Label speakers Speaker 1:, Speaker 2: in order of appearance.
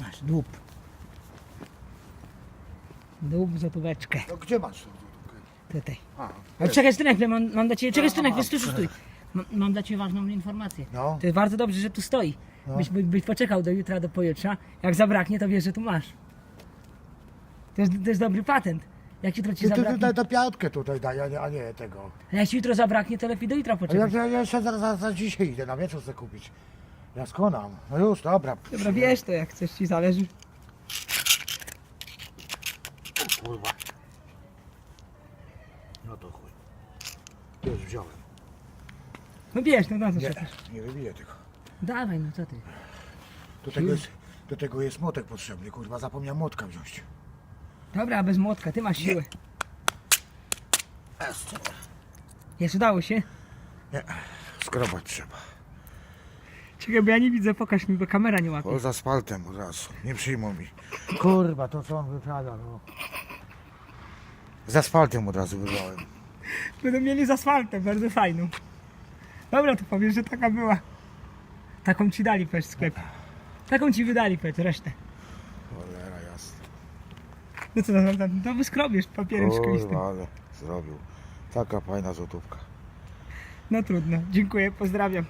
Speaker 1: Masz dłup. Dłup, złotóweczkę.
Speaker 2: No gdzie masz?
Speaker 1: Tutaj.
Speaker 2: A,
Speaker 1: Ale czekaj, Stynek, mam, mam dla Ciebie, czekaj, Stynek, wiesz, stój, stój. Mam, mam dla Ciebie ważną informację.
Speaker 2: No.
Speaker 1: To jest bardzo dobrze, że tu stoi.
Speaker 2: No.
Speaker 1: Byś, by, byś poczekał do jutra, do pojutrza. Jak zabraknie, to wiesz, że tu masz. To jest, to jest dobry patent. Jak jutro Ci
Speaker 2: Ty, ty, ty
Speaker 1: zabraknie,
Speaker 2: daj piątkę tutaj daj, a nie, a nie tego.
Speaker 1: a jak Ci jutro zabraknie, to lepiej do jutra
Speaker 2: A ja,
Speaker 1: poczekać.
Speaker 2: ja, ja jeszcze zaraz, zaraz, zaraz dzisiaj idę na wieczór sobie kupić. Ja skonam. No już, dobra.
Speaker 1: Dobra, wiesz to, jak chcesz, Ci zależy.
Speaker 2: O kurwa. No to chuj. Już wziąłem.
Speaker 1: No wiesz, no na co
Speaker 2: Nie,
Speaker 1: czekasz?
Speaker 2: nie wybiję tego.
Speaker 1: Dawaj, no co Ty.
Speaker 2: Do tego, jest, do tego jest młotek potrzebny, kurwa. Zapomniałem młotka wziąć.
Speaker 1: Dobra, a bez młotka, Ty masz siłę.
Speaker 2: Jest.
Speaker 1: Jest, udało się?
Speaker 2: Nie, skrobać trzeba.
Speaker 1: Czekaj, bo ja nie widzę, pokaż mi, bo kamera nie łapie.
Speaker 2: O, z asfaltem od razu. Nie przyjmą mi. Kurwa, to co on wyprawia, no. Z asfaltem od razu wybrałem.
Speaker 1: Będą mieli z asfaltem, bardzo fajną. Dobra, to powiesz, że taka była. Taką ci dali pecz w sklepie. Taką ci wydali pecz, resztę.
Speaker 2: Cholera jasna.
Speaker 1: No co, no, no, to wyskrobiesz papierem szklistym.
Speaker 2: Kurwa, ale zrobił. Taka fajna złotówka.
Speaker 1: No trudno, dziękuję, pozdrawiam.